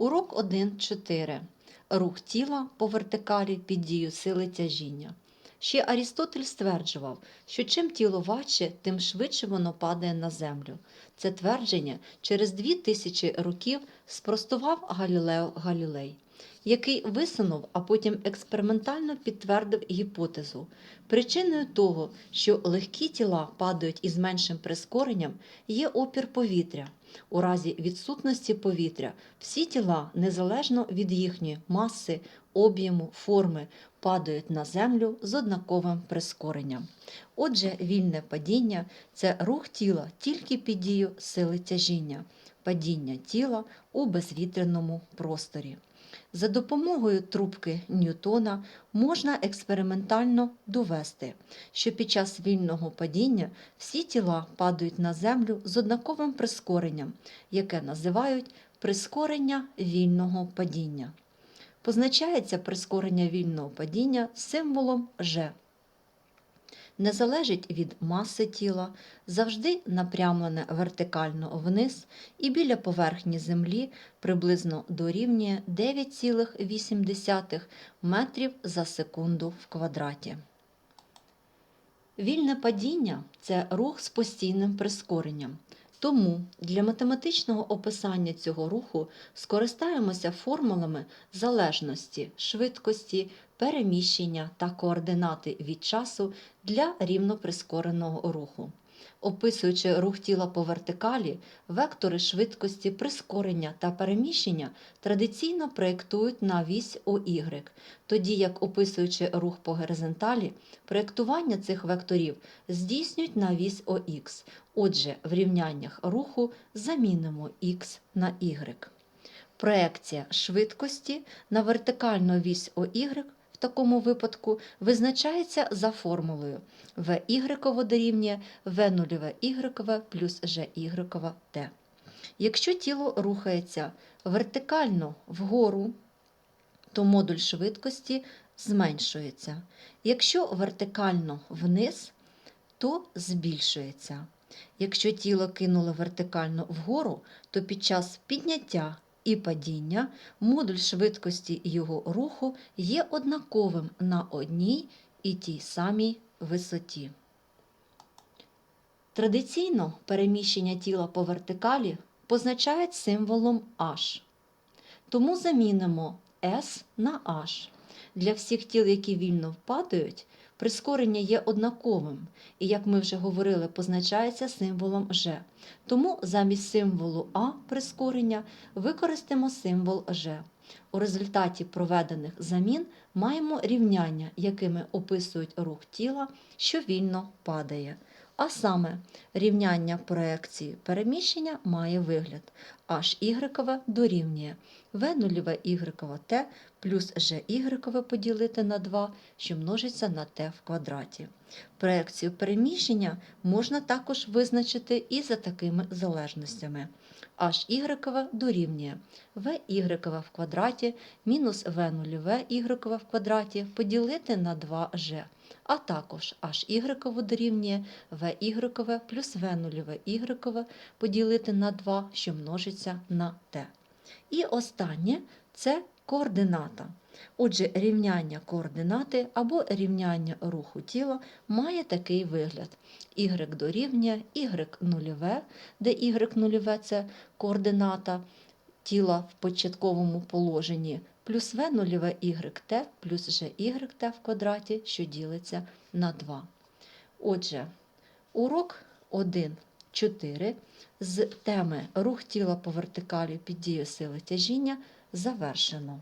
Урок 1.4. Рух тіла по вертикалі під дію сили тяжіння. Ще Арістотель стверджував, що чим тіло важче, тим швидше воно падає на землю. Це твердження через дві тисячі років спростував Галілео Галілей, який висунув, а потім експериментально підтвердив гіпотезу. Причиною того, що легкі тіла падають із меншим прискоренням, є опір повітря. У разі відсутності повітря всі тіла, незалежно від їхньої маси, об'єму, форми, падають на землю з однаковим прискоренням. Отже, вільне падіння це рух тіла тільки під дію сили тяжіння, падіння тіла у безвітряному просторі. За допомогою трубки Ньютона можна експериментально довести, що під час вільного падіння всі тіла падають на землю з однаковим прискоренням, яке називають прискорення вільного падіння. Позначається прискорення вільного падіння символом G. Не залежить від маси тіла, завжди напрямлене вертикально вниз і біля поверхні землі приблизно дорівнює 9,8 метрів за секунду в квадраті. Вільне падіння це рух з постійним прискоренням. Тому для математичного описання цього руху скористаємося формулами залежності, швидкості, переміщення та координати від часу для рівноприскореного руху. Описуючи рух тіла по вертикалі, вектори швидкості, прискорення та переміщення традиційно проєктують на вісь ОY, тоді як описуючи рух по горизонталі, проєктування цих векторів здійснюють на вісь ОХ. Отже, в рівняннях руху замінимо х на y. Проекція швидкості на вертикальну вісь в такому випадку визначається за формулою VY дорівнює V0Y плюс T. Якщо тіло рухається вертикально вгору, то модуль швидкості зменшується. Якщо вертикально вниз, то збільшується. Якщо тіло кинуло вертикально вгору, то під час підняття і падіння модуль швидкості його руху є однаковим на одній і тій самій висоті. Традиційно переміщення тіла по вертикалі позначають символом H. Тому замінимо S на H. Для всіх тіл, які вільно впадають, прискорення є однаковим, і, як ми вже говорили, позначається символом G. Тому замість символу А прискорення використаємо символ G. У результаті проведених замін маємо рівняння, якими описують рух тіла, що вільно падає. А саме рівняння проекції переміщення має вигляд HY дорівнює V0Y T плюс GY поділити на 2, що множиться на t в квадраті. Проекцію переміщення можна також визначити і за такими залежностями. HY дорівнює VY в квадраті мінус V0Y в квадраті поділити на 2G, а також HY дорівнює VY плюс V0Y поділити на 2, що множиться на t. І останнє це координата. Отже, рівняння координати або рівняння руху тіла має такий вигляд. Y дорівнює y нульове, де y нульове – це координата тіла в початковому положенні, плюс v нульове YT плюс GYT в квадраті, що ділиться на 2. Отже, урок 1.4 з теми рух тіла по вертикалі під дією сили тяжіння завершено.